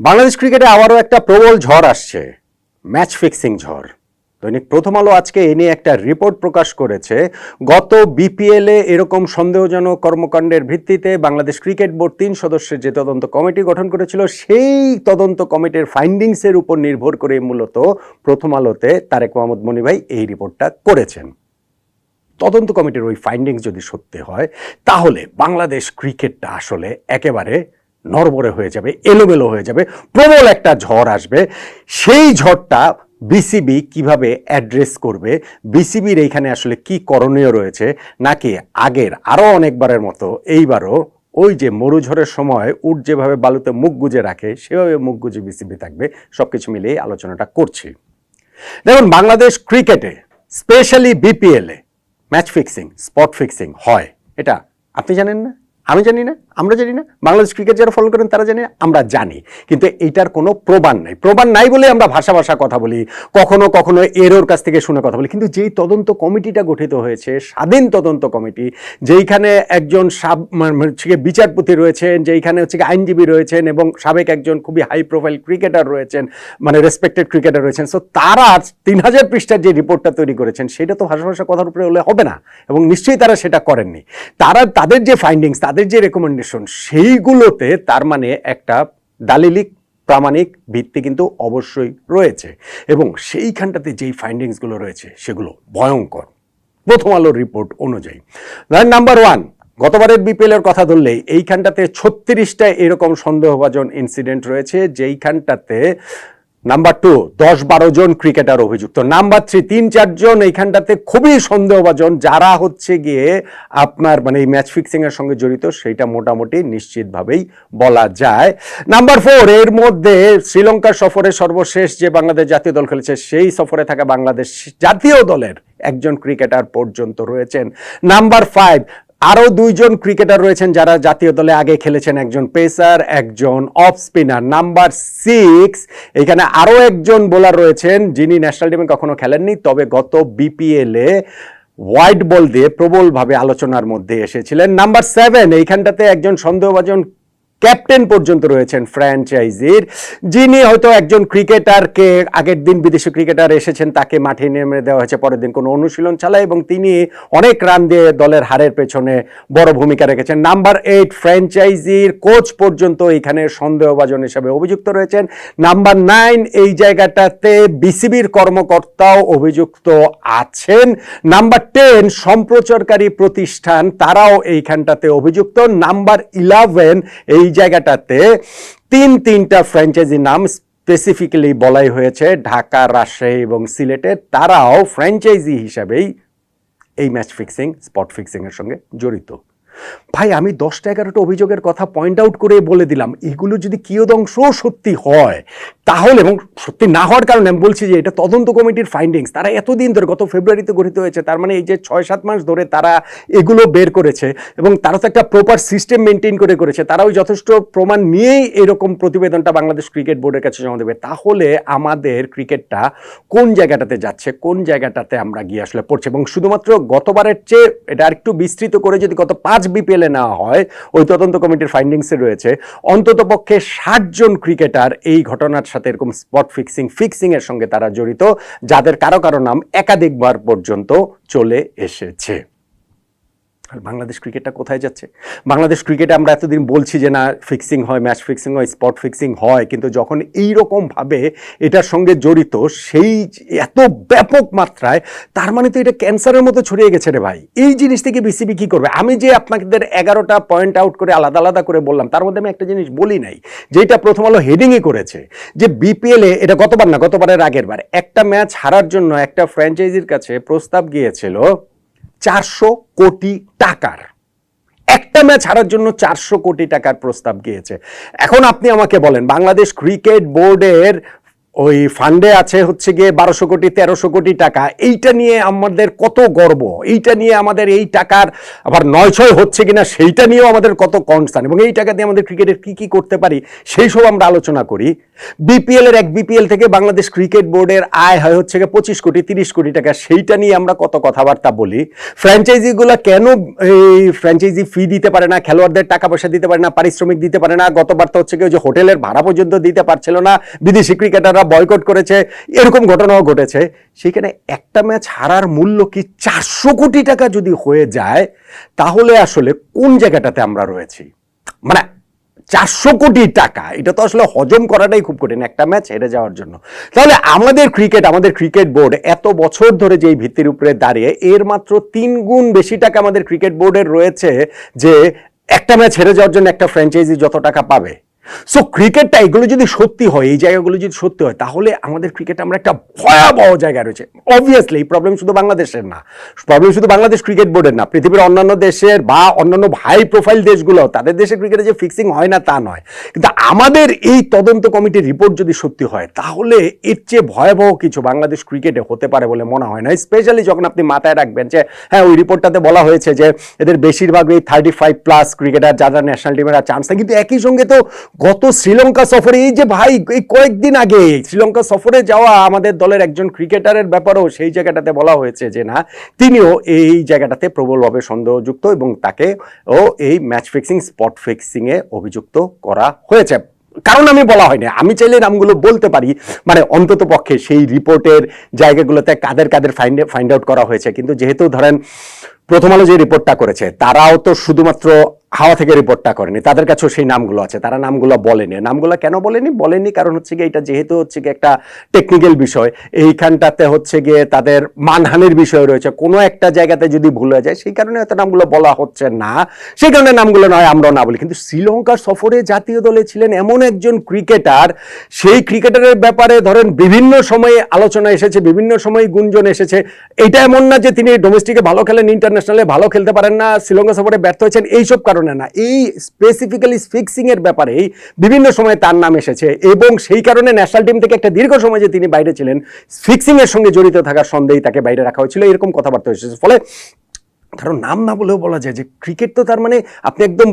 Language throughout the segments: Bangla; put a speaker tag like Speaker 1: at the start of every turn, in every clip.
Speaker 1: বাংলাদেশ ক্রিকেটে আবারও একটা প্রবল ঝড় আসছে। ম্যাচ ফিক্সিং ঝড়। দৈনিক প্রথম আলো আজকে এ নিয়ে একটা রিপোর্ট প্রকাশ করেছে। গত বিপিএলে এরকম সন্দেহজনক কর্মকাণ্ডের ভিত্তিতে বাংলাদেশ ক্রিকেট বোর্ড তিন সদস্যের যে তদন্ত কমিটি গঠন করেছিল, সেই তদন্ত কমিটির ফাইন্ডিংসের উপর নির্ভর করে মূলত প্রথম আলোতে তারেক মোহাম্মদ মনি ভাই এই রিপোর্টটা করেছেন। তদন্ত কমিটির ওই ফাইন্ডিংস যদি সত্যি হয়, তাহলে বাংলাদেশ ক্রিকেটটা আসলে একেবারে নরবরে হয়ে যাবে, এলোমেলো হয়ে যাবে, প্রবল একটা ঝড় আসবে। সেই ঝড়টা বিসিবি কীভাবে অ্যাড্রেস করবে বিসিবির এইখানে আসলে কি করণীয় রয়েছে, নাকি আগের আরও অনেকবারের মতো এইবারও ওই যে মরুঝড়ের সময় উট যেভাবে বালুতে মুখ গুজে রাখে, সেভাবে মুখ গুজে বিসিবি থাকবে। সব কিছু মিলিয়ে আলোচনাটা করছি। দেখুন, বাংলাদেশ ক্রিকেটে, স্পেশালি বিপিএলে ম্যাচ ফিক্সিং স্পট ফিক্সিং হয়। এটা আপনি জানেন না? আমি জানি না, আমরা জানি না, বাংলাদেশ ক্রিকেট যারা ফলো করেন তারা জানি না আমরা জানি। কিন্তু এইটার কোনো প্রমাণ নাই। প্রমাণ নাই বলে আমরা ভাষা ভাষা কথা বলি, কখনো কখনো এরোর কাছ থেকে শুনে কথা বলি। কিন্তু যেই তদন্ত কমিটিটা গঠিত হয়েছে, স্বাধীন তদন্ত কমিটি, যেইখানে একজন সাব- মানে হচ্ছে বিচারপতি রয়েছেন, যেইখানে হচ্ছে আইনজীবী রয়েছেন এবং সাবেক একজন খুবই হাই প্রোফাইল ক্রিকেটার রয়েছেন মানে রেসপেক্টেড ক্রিকেটার রয়েছেন সো তারা তিন হাজার পৃষ্ঠার যে রিপোর্টটা তৈরি করেছেন, সেটা তো ভাষা ভাষা কথার উপরে হলে হবে না, এবং নিশ্চয়ই তারা সেটা করেননি। তারা, তাদের যে ফাইন্ডিংস তাদের যে রেকমেন্ডেশন সেইগুলোতে তার মানে একটা দালিলিক প্রামাণিক ভিত্তি কিন্তু অবশ্যই রয়েছে এবং সেইখানটাতে যেই ফাইন্ডিংসগুলো রয়েছে সেগুলো ভয়ঙ্কর। প্রথম আলোর রিপোর্ট অনুযায়ী। নাম্বার ওয়ান গতবারের বিপিএলের কথা ধরলেই এইখানটাতে ছত্রিশটা এরকম সন্দেহভাজন ইনসিডেন্ট রয়েছে, যেইখানটাতে নাম্বার টু দশ বারো জন ক্রিকেটার অভিযুক্ত। নাম্বার থ্রি তিন চারজন এইখানটাতে খুবই সন্দেহভাজন, যারা হচ্ছে গিয়ে আপনার মানে এই ম্যাচ ফিক্সিং এর সঙ্গে জড়িত, সেইটা মোটামুটি নিশ্চিতভাবেই বলা যায়। নাম্বার ফোর এর মধ্যে শ্রীলঙ্কার সফরে সর্বশেষ যে বাংলাদেশ জাতীয় দল খেলেছে, সেই সফরে থাকা বাংলাদেশ জাতীয় দলের একজন ক্রিকেটার পর্যন্ত রয়েছেন। নাম্বার ফাইভ আরও দুইজন ক্রিকেটার রয়েছেন যারা জাতীয় দলে আগে খেলেছেন, একজন পেসার, একজন অফ স্পিনার। নাম্বার সিক্স, এখানে আরও একজন বোলার রয়েছেন যিনি ন্যাশনাল টিমে কখনো খেলেননি, তবে গত বিপিএলে হোয়াইট বল দিয়ে প্রবলভাবে আলোচনার মধ্যে এসেছিলেন। নাম্বার সেভেন, এইখানটাতে একজন সন্দেহভাজন ক্যাপ্টেন পর্যন্ত রয়েছেন ফ্র্যাঞ্চাইজির, যিনি হয়তো একজন ক্রিকেটারকে আগের দিন বিদেশি ক্রিকেটার এসেছেন, তাকে মাঠে নেমে দেওয়া হয়েছে, পরের দিন কোনো অনুশীলন চালায় এবং তিনি অনেক রান দিয়ে দলের হারের পেছনে বড় ভূমিকা রেখেছেন। নাম্বার এইট ফ্র্যাঞ্চাইজির কোচ পর্যন্ত এখানে সন্দেহভাজন হিসাবে অভিযুক্ত রয়েছেন। নাম্বার নাইন এই জায়গাটাতে বিসিবির কর্মকর্তাও অভিযুক্ত আছেন। নাম্বার টেন সম্প্রচারকারী প্রতিষ্ঠান, তারাও এইখানটাতে অভিযুক্ত। নাম্বার ইলেভেন এই জায়গাটাতে তিন তিনটা ফ্র্যাঞ্চাইজি নাম স্পেসিফিক্যালি বলাই হয়েছে, ঢাকা, রাজশাহী এবং সিলেটে। তারাও ফ্র্যাঞ্চাইজি হিসাবেই এই ম্যাচ ফিক্সিং স্পট ফিক্সিংয়ের সঙ্গে জড়িত। ভাই, আমি দশটা এগারোটা অভিযোগের কথা পয়েন্ট আউট করে বলে দিলাম। এগুলো যদি কিয়দংশ সত্যি হয়, তাহলে এবং সত্যি না হওয়ার কারণে আমি বলছি যে এটা তদন্ত কমিটির ফাইন্ডিংস তারা এতদিন ধরে, গত ফেব্রুয়ারিতে গঠিত হয়েছে, তার মানে এই যে ছয় সাত মাস ধরে তারা এগুলো বের করেছে এবং তারা তো একটা প্রপার সিস্টেম মেনটেন করে করেছে। তারাও যথেষ্ট প্রমাণ নিয়েই এরকম প্রতিবেদনটা বাংলাদেশ ক্রিকেট বোর্ডের কাছে জমা দেবে। তাহলে আমাদের ক্রিকেটটা কোন জায়গাটাতে যাচ্ছে, কোন জায়গাটাতে আমরা গিয়ে আসলে পড়ছে? এবং শুধুমাত্র গতবারের চেয়ে এটা আরেকটু বিস্তৃত করে যদি গত পাঁচ বিপিএলে নেওয়া হয়, ওই তদন্ত কমিটির ফাইন্ডিংসে রয়েছে, অন্তত পক্ষে ষাট জন ক্রিকেটার এই ঘটনার সাথে এরকম স্পট ফিক্সিং ফিক্সিং এর সঙ্গে তারা জড়িত, যাদের কারও কারও নাম একাধিকবার পর্যন্ত চলে এসেছে। আর বাংলাদেশ ক্রিকেটটা কোথায় যাচ্ছে? বাংলাদেশ ক্রিকেটে আমরা এতদিন বলছি যে না ফিক্সিং হয় ম্যাচ ফিক্সিং হয় স্পট ফিক্সিং হয়, কিন্তু যখন এই রকমভাবে এটার সঙ্গে জড়িত সেই এত ব্যাপক মাত্রায়, তার মানে তো এটা ক্যান্সারের মতো ছড়িয়ে গেছে রে ভাই। এই জিনিস থেকে বিসিবি কি করবে? আমি যে আপনাদের এগারোটা পয়েন্ট আউট করে আলাদা আলাদা করে বললাম, তার মধ্যে আমি একটা জিনিস বলি নাই, যেটা প্রথম আলো হেডিংয়ে করেছে, যে বিপিএলে এটা গতবার না, গতবারের আগের বার একটা ম্যাচ হারার জন্য একটা ফ্র্যাঞ্চাইজির কাছে প্রস্তাব গিয়েছিল চারশো কোটি টাকার। একটা ম্যাচ হারার জন্য চারশো কোটি টাকার প্রস্তাব গিয়েছে। এখন আপনি আমাকে বলেন, বাংলাদেশ ক্রিকেট বোর্ডের ওই ফান্ডে আছে হচ্ছে গিয়ে বারোশো কোটি, তেরোশো কোটি টাকা। এইটা নিয়ে আমাদের কত গর্ব। এইটা নিয়ে আমাদের এই টাকার আবার নয় ছয় হচ্ছে কিনা, সেইটা নিয়েও আমাদের কত কনসার্ন এবং এই টাকা দিয়ে আমাদের ক্রিকেটের কি কি করতে পারি, সেই সব আমরা আলোচনা করি। বিপিএল এর এক বিপিএল থেকে বাংলাদেশ ক্রিকেট বোর্ডের আয় হয় হচ্ছে গিয়ে পঁচিশ কোটি, তিরিশ কোটি টাকা। সেইটা নিয়ে আমরা কত কথাবার্তা বলি। ফ্র্যাঞ্চাইজিগুলো কেন এই ফ্র্যাঞ্চাইজি ফি দিতে পারে না, খেলোয়াড়দের টাকা পয়সা দিতে পারে না, পারিশ্রমিক দিতে পারে না, গতবার তো হচ্ছে গিয়ে যে হোটেলের ভাড়া পর্যন্ত দিতে পারছিল না, বিদেশি ক্রিকেটাররা বয়কট করেছে, এরকম ঘটনাও ঘটেছে। সেখানে একটা ম্যাচ হারার মূল্য কি চারশো কোটি টাকা যদি হয়ে যায়, তাহলে আসলে কোন জায়গাটাতে আমরা রয়েছি? মানে চারশো কোটি টাকা, এটা তো আসলে হজম করাটাই খুব কঠিন একটা ম্যাচ হেরে যাওয়ার জন্য। তাহলে আমাদের ক্রিকেট আমাদের ক্রিকেট বোর্ড এত বছর ধরে যেই ভিত্তির উপরে দাঁড়িয়ে, এর মাত্র তিন গুণ বেশি টাকা আমাদের ক্রিকেট বোর্ডের রয়েছে যে একটা ম্যাচ হেরে যাওয়ার জন্য একটা ফ্র্যাঞ্চাইজি যত টাকা পাবে। সো ক্রিকেটটা এগুলো যদি সত্যি হয়, এই জায়গাগুলো যদি সত্যি হয়, তাহলে আমাদের ক্রিকেট আমরা একটা ভয়াবহ জায়গায় রয়েছে। অবভিয়াসলি এই প্রবলেম শুধু বাংলাদেশের না। প্রবলেম শুধু বাংলাদেশ ক্রিকেট বোর্ডের না, পৃথিবীর অন্যান্য দেশের বা অন্যান্য হাই প্রোফাইল দেশগুলো, তাদের দেশে ক্রিকেটে যে ফিক্সিং হয় না, তা নয়। কিন্তু আমাদের এই তদন্ত কমিটির রিপোর্ট যদি সত্যি হয়, তাহলে এর চেয়ে ভয়াবহ কিছু বাংলাদেশ ক্রিকেটে হতে পারে বলে মনে হয় না। স্পেশালি যখন আপনি মাথায় রাখবেন যে হ্যাঁ ওই রিপোর্টটাতে বলা হয়েছে যে, এদের বেশিরভাগ এই থার্টি ফাইভ প্লাস ক্রিকেটার যারা ন্যাশনাল টিমের চান্স কিন্তু একই সঙ্গে তো গত শ্রীলঙ্কা সফরে, এই যে ভাই, এই কয়েকদিন আগে শ্রীলঙ্কা সফরে যাওয়া আমাদের দলের একজন ক্রিকেটারের ব্যাপারেও সেই জায়গাটাতে বলা হয়েছে যে না, তিনিও এই জায়গাটাতে প্রবলভাবে সন্দেহযুক্ত এবং তাকে ও এই ম্যাচ ফিক্সিং স্পট ফিক্সিংয়ে অভিযুক্ত করা হয়েছে। কারণ আমি বলা হয়নি, আমি চাইলে নামগুলো বলতে পারি। মানে অন্তত পক্ষে সেই রিপোর্টের জায়গাগুলোতে কাদের কাদের ফাইন্ড ফাইন্ড আউট করা হয়েছে। কিন্তু যেহেতু ধরেন প্রথম আলো যে রিপোর্টটা করেছে, তারাও তো শুধুমাত্র হাওয়া থেকে রিপোর্টটা করেনি। তাদের কাছেও সেই নামগুলো আছে। তারা নামগুলো বলেনি। নামগুলো কেন বলেনি? বলেনি কারণ হচ্ছে গিয়ে এটা যেহেতু হচ্ছে গিয়ে একটা টেকনিক্যাল বিষয়, এইখানটাতে হচ্ছে গিয়ে তাদের মানহানির বিষয় রয়েছে। কোনো একটা জায়গাতে যদি ভুল যায়, সেই কারণে হয়তো নামগুলো বলা হচ্ছে না। সেই কারণে নামগুলো নয়, আমরাও না বলি। কিন্তু শ্রীলঙ্কার সফরে জাতীয় দলে ছিলেন এমন একজন ক্রিকেটার সেই ক্রিকেটারের ব্যাপারে ধরেন বিভিন্ন সময়ে আলোচনা এসেছে, বিভিন্ন সময় গুঞ্জন এসেছে। এটা এমন না যে তিনি ডোমেস্টিকে ভালো খেলেন ইন্টারন্যাশনালে ভালো খেলতে পারেন না, শ্রীলঙ্কা সফরে ব্যর্থ হয়েছেন, এইসব কারণে না, এই স্পেসিফিক্যালি ফিক্সিংয়ের ব্যাপারেই বিভিন্ন সময় তার নাম এসেছে এবং সেই কারণে ন্যাশনাল টিম থেকে একটা দীর্ঘ সময় যে তিনি বাইরে ছিলেন ফিক্সিংয়ের সঙ্গে জড়িত থাকার সন্দেহেই তাকে বাইরে রাখা হয়েছিল। এরকম কথাবার্তা হয়েছে ফলে ধরো নাম না বলেও বলা যায় যে ক্রিকেট তো তার মানে আপনি একদম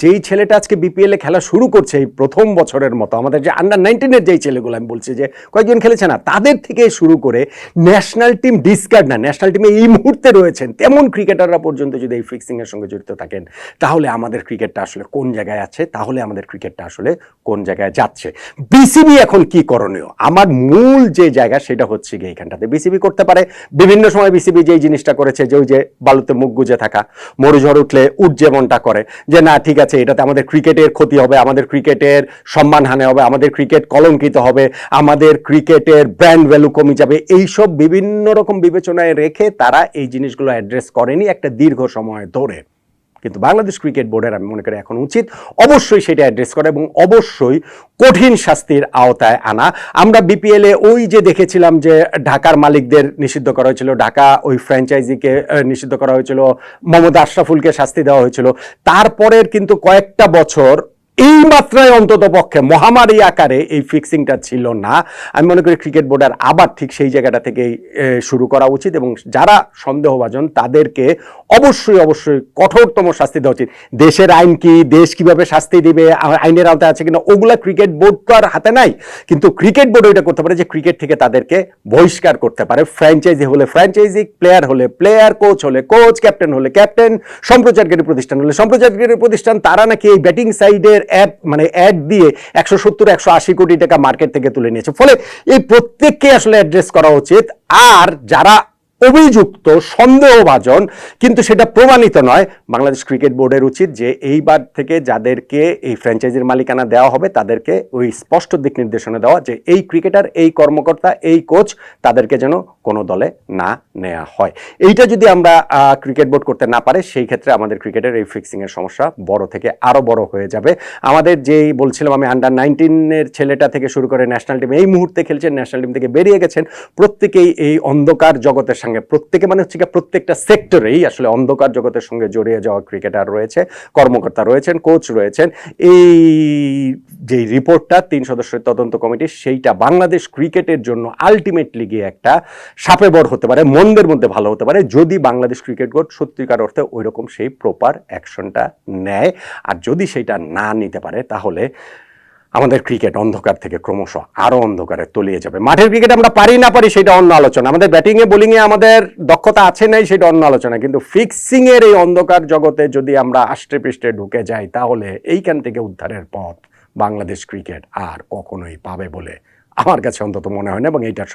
Speaker 1: যেই ছেলেটা আজকে বিপিএল খেলা শুরু করছে এই প্রথম বছরের মতো, আমাদের যে আন্ডার নাইনটিনের যেই ছেলেগুলো আমি বলছি যে কয়েকজন খেলেছে না, তাদের থেকে শুরু করে ন্যাশনাল টিম ডিসকার্ড না ন্যাশনাল টিমে এই মুহূর্তে রয়েছেন, তেমন ক্রিকেটাররা পর্যন্ত যদি এই ফিক্সিং এর সঙ্গে জড়িত থাকেন, তাহলে আমাদের ক্রিকেটটা আসলে কোন জায়গায় আছে, তাহলে আমাদের ক্রিকেটটা আসলে কোন জায়গায় যাচ্ছে? বিসিবি এখন কি করণীয়? আমার মূল যে জায়গা সেটা হচ্ছে গিয়ে এইখানটাতে বিসিবি করতে পারে। বিভিন্ন সময় বিসিবি যেই জিনিসটা করেছে, যে ওই যে বালুতে মুখ গুজে থাকা মরুঝড় উঠলে উজ্জীবনটা করে, যে না, ঠিক আছে এটাতে আমাদের ক্রিকেটের ক্ষতি হবে, আমাদের ক্রিকেটের সম্মানহানি হবে, আমাদের ক্রিকেট কলঙ্কিত হবে, আমাদের ক্রিকেটের ব্র্যান্ড ভ্যালু কমে যাবে। এইসব বিভিন্ন রকম বিবেচনায় রেখে তারা এই জিনিসগুলো অ্যাড্রেস করেনি একটা দীর্ঘ সময় ধরে। কিন্তু বাংলাদেশ ক্রিকেট বোর্ডের, আমি মনে করি, এখন উচিত অবশ্যই সেটা অ্যাড্রেস করা এবং অবশ্যই কঠিন শাস্তির আওতায় আনা। আমরা বিপিএলে ওই যে দেখেছিলাম যে ঢাকার মালিকদের নিষিদ্ধ করা হয়েছিল, ঢাকা ওই ফ্র্যাঞ্চাইজিকে নিষিদ্ধ করা হয়েছিল মোহাম্মদ আশরাফুলকে শাস্তি দেওয়া হয়েছিল। তারপরের কিন্তু কয়েকটা বছর এই মাত্রায় অন্তত পক্ষে মহামারী আকারে এই ফিক্সিংটা ছিল না। আমি মনে করি ক্রিকেট বোর্ডের আবার ঠিক সেই জায়গাটা থেকেই শুরু করা উচিত এবং যারা সন্দেহভাজন তাদেরকে অবশ্যই অবশ্যই কঠোরতম শাস্তি দেওয়া উচিত। দেশের আইন কি, দেশ কীভাবে শাস্তি দিবে আইনের আওতায় আছে কিনা, ওগুলা ক্রিকেট বোর্ড তো আর হাতে নাই। কিন্তু ক্রিকেট বোর্ড ওইটা করতে পারে যে ক্রিকেট থেকে তাদেরকে বহিষ্কার করতে পারে। ফ্র্যাঞ্চাইজি হলে ফ্র্যাঞ্চাইজি প্লেয়ার হলে প্লেয়ার কোচ হলে কোচ ক্যাপ্টেন হলে ক্যাপ্টেন সম্প্রচারকারী প্রতিষ্ঠান হলে সম্প্রচারকারী প্রতিষ্ঠান, তারা নাকি এই ব্যাটিং সাইডের অ্যাপ মানে অ্যাড দিয়ে একশো সত্তর, একশো আশি কোটি টাকা মার্কেট থেকে তুলে নিয়েছে। ফলে এই প্রত্যেককে আসলে অ্যাড্রেস করা উচিত। আর যারা অভিযুক্ত, সন্দেহভাজন, কিন্তু সেটা প্রমাণিত নয়, বাংলাদেশ ক্রিকেট বোর্ডের উচিত যে এইবার থেকে যাদেরকে এই ফ্র্যাঞ্চাইজির মালিকানা দেওয়া হবে, তাদেরকে ওই স্পষ্ট দিক নির্দেশনা দেওয়া যে এই ক্রিকেটার এই কর্মকর্তা, এই কোচ তাদেরকে যেন কোনো দলে না নেওয়া হয়। এইটা যদি আমরা ক্রিকেট বোর্ড করতে না পারে, সেই ক্ষেত্রে আমাদের ক্রিকেটের এই ফিক্সিংয়ের সমস্যা বড় থেকে আরও বড় হয়ে যাবে। আমাদের যেই বলছিলাম আমি আন্ডার নাইনটিনের ছেলেটা থেকে শুরু করে ন্যাশনাল টিম এই মুহূর্তে খেলছেন ন্যাশনাল টিম থেকে বেরিয়ে গেছেন, প্রত্যেকেই এই অন্ধকার জগতের সঙ্গে, প্রত্যেকে মানে হচ্ছে প্রত্যেকটা সেক্টরেই আসলে অন্ধকার জগতের সঙ্গে জড়িয়ে যাওয়া ক্রিকেটার রয়েছে, কর্মকর্তা রয়েছেন কোচ রয়েছেন। এই যে রিপোর্টটা, তিন সদস্যের তদন্ত কমিটি, সেইটা বাংলাদেশ ক্রিকেটের জন্য আলটিমেটলি গিয়ে একটা সাপে বর হতে পারে, মন্দের মধ্যে ভালো হতে পারে, যদি বাংলাদেশ ক্রিকেট বোর্ড সত্যিকার অর্থে ওইরকম সেই প্রপার অ্যাকশনটা নেয়। আর যদি সেইটা না নিতে পারে, তাহলে আমাদের ক্রিকেট অন্ধকার থেকে ক্রমশ আরও অন্ধকারে তলিয়ে যাবে। মাঠের ক্রিকেট আমরা পারি না পারি সেটা অন্য আলোচনা। আমাদের ব্যাটিংয়ে বোলিংয়ে আমাদের দক্ষতা আছে নাই সেটা অন্য আলোচনা। কিন্তু ফিক্সিংয়ের এই অন্ধকার জগতে যদি আমরা আষ্টে পৃষ্ঠে ঢুকে যাই, তাহলে এইখান থেকে উদ্ধারের পথ বাংলাদেশ ক্রিকেট আর কখনোই পাবে বলে আমার কাছে অন্তত মনে হয় না এবং এইটার